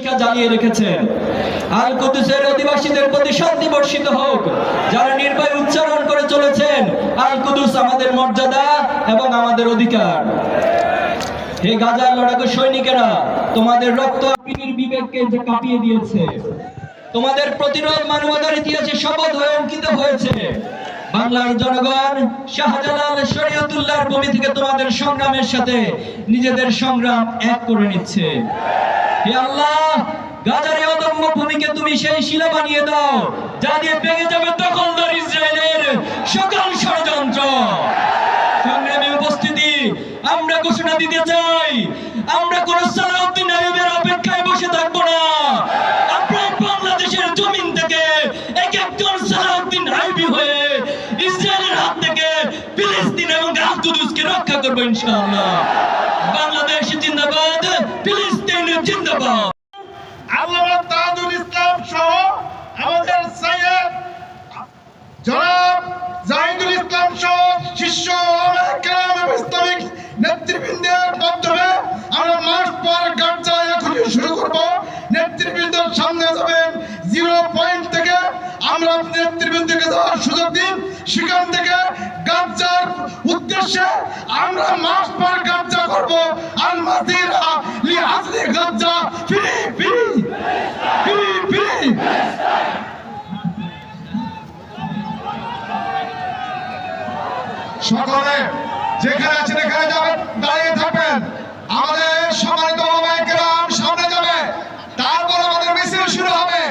শিখা জ্বালিয়ে রেখেছেন। আল কুদুসের অধিবাসীদের প্রতি শান্তি বর্ষিত হোক। যারা নির্ভয় উচ্চারণ করে চলেছেন, আল কুদুস আমাদের মর্যাদা এবং আমাদের অধিকার। হে গাজার লড়াকু সৈনিকেরা, তোমাদের রক্ত পৃথিবীর বিবেককে যে কাঁপিয়ে দিয়েছে, তোমাদের প্রতিরোধ মানবতার ইতিহাসে শপথ হয়ে অঙ্কিত হয়েছে। বাংলার জনগণ, শাহজালাল শরীয়তুল্লাহর ভূমি থেকে তোমাদের সংগ্রামের সাথে নিজেদের সংগ্রাম এক করে নিচ্ছে। হে আল্লাহ অদম্য ভূমিকে তুমি সেই শিলা বানিয়ে দাও, যা দিয়ে ভেঙে যাবে ইসরায়েলের সকল ষড়যন্ত্র। উপস্থিতি, আমরা ঘোষণা দিতে চাই, আমরা কোন সালাউদ্দিন অপেক্ষায় বসে না। আমরা বাংলাদেশের জমিন থেকে এক একজন সালাউদ্দিন আইবি হয়ে ইসরায়েলের হাত থেকে ফিলিস্তিন এবং কুদুসকে রক্ষা করব ইনশাআল্লাহ। বাংলাদেশ জিন্দাবাদ, ফিলিস্তিন সকলে যেখানে আছেন এখানে যাবেন দাঁড়িয়ে থাকবেন। আমাদের সম্মানিত ওলামায়ে কেরাম সামনে যাবে তারপর আমাদের মিছিল শুরু হবে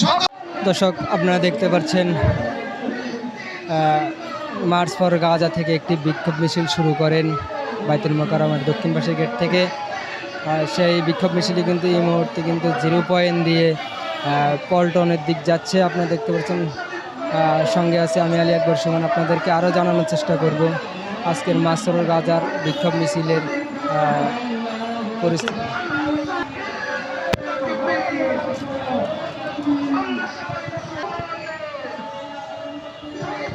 সকল দর্শক, আপনারা দেখতে পাচ্ছেন মার্চ ফর গাজা থেকে একটি বিক্ষোভ মিছিল শুরু করেন বাইতুল মোকারমের দক্ষিণ পাশের গেট থেকে। সেই বিক্ষোভ মিছিলই কিন্তু এই মুহূর্তে কিন্তু জিরো পয়েন্ট দিয়ে পল্টনের দিক যাচ্ছে। আপনারা দেখতে পাচ্ছেন সঙ্গে আছে আমি আলী আকবর সুমন। আপনাদেরকে আরও জানানোর চেষ্টা করব আজকের মাসর গাজার বিক্ষোভ মিছিলের পরিস্থিতি।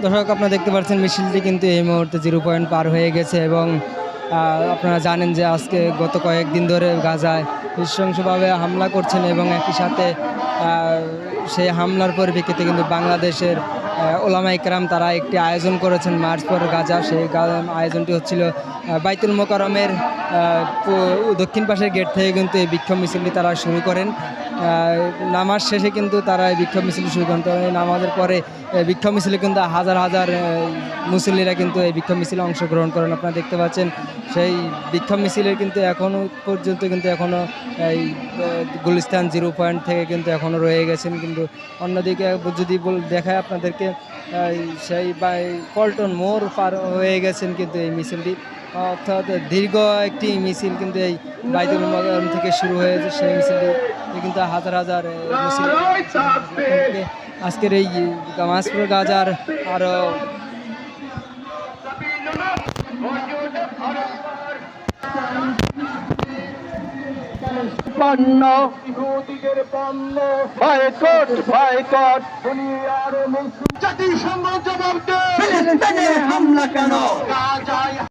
দর্শক, আপনারা দেখতে পাচ্ছেন মিছিলটি কিন্তু এই মুহূর্তে জিরো পয়েন্ট পার হয়ে গেছে এবং আপনারা জানেন যে আজকে গত কয়েকদিন ধরে গাজায় নৃশংসভাবে হামলা করছেন এবং একই সাথে সেই হামলার পরিপ্রেক্ষিতে কিন্তু বাংলাদেশের ওলামা ইকরাম, তারা একটি আয়োজন করেছেন মার্চ পর গাজা। সেই আয়োজনটি হচ্ছিল বাইতুল মোকারমের দক্ষিণ পাশের গেট থেকে কিন্তু এই বিক্ষোভ মিছিলটি তারা শুরু করেন। নামাজ শেষে কিন্তু তারা এই বিক্ষোভ মিছিল শুরু করেন। তবে নামাজের পরে বিক্ষোভ মিছিলে কিন্তু হাজার হাজার মুসল্লিরা কিন্তু এই বিক্ষোভ মিছিলে অংশগ্রহণ করেন। আপনারা দেখতে পাচ্ছেন, সেই বিক্ষোভ মিছিলের কিন্তু এখনও পর্যন্ত কিন্তু এখনও এই গুলিস্তান জিরো পয়েন্ট থেকে কিন্তু এখনও রয়ে গেছেন। কিন্তু অন্যদিকে যদি দেখায় আপনাদেরকে সেই বা এই পল্টন মোড় পার হয়ে গেছেন কিন্তু এই মিছিলটি। অর্থাৎ দীর্ঘ একটি মিছিল কিন্তু এই বাইতুল মোকাররম থেকে শুরু হয়েছে। সেই মিছিলটি কিন্তু হাজার হাজার মিছিল আজকের এই মাসপুর গাজার আরও পণ্য। ইহুদিদের পণ্য। বয়কট বয়কট দুনিয়ার মুসলিম জাতিসংঘ জবাব দে ফিলিস্তিনে হামলা কেন? গাজায়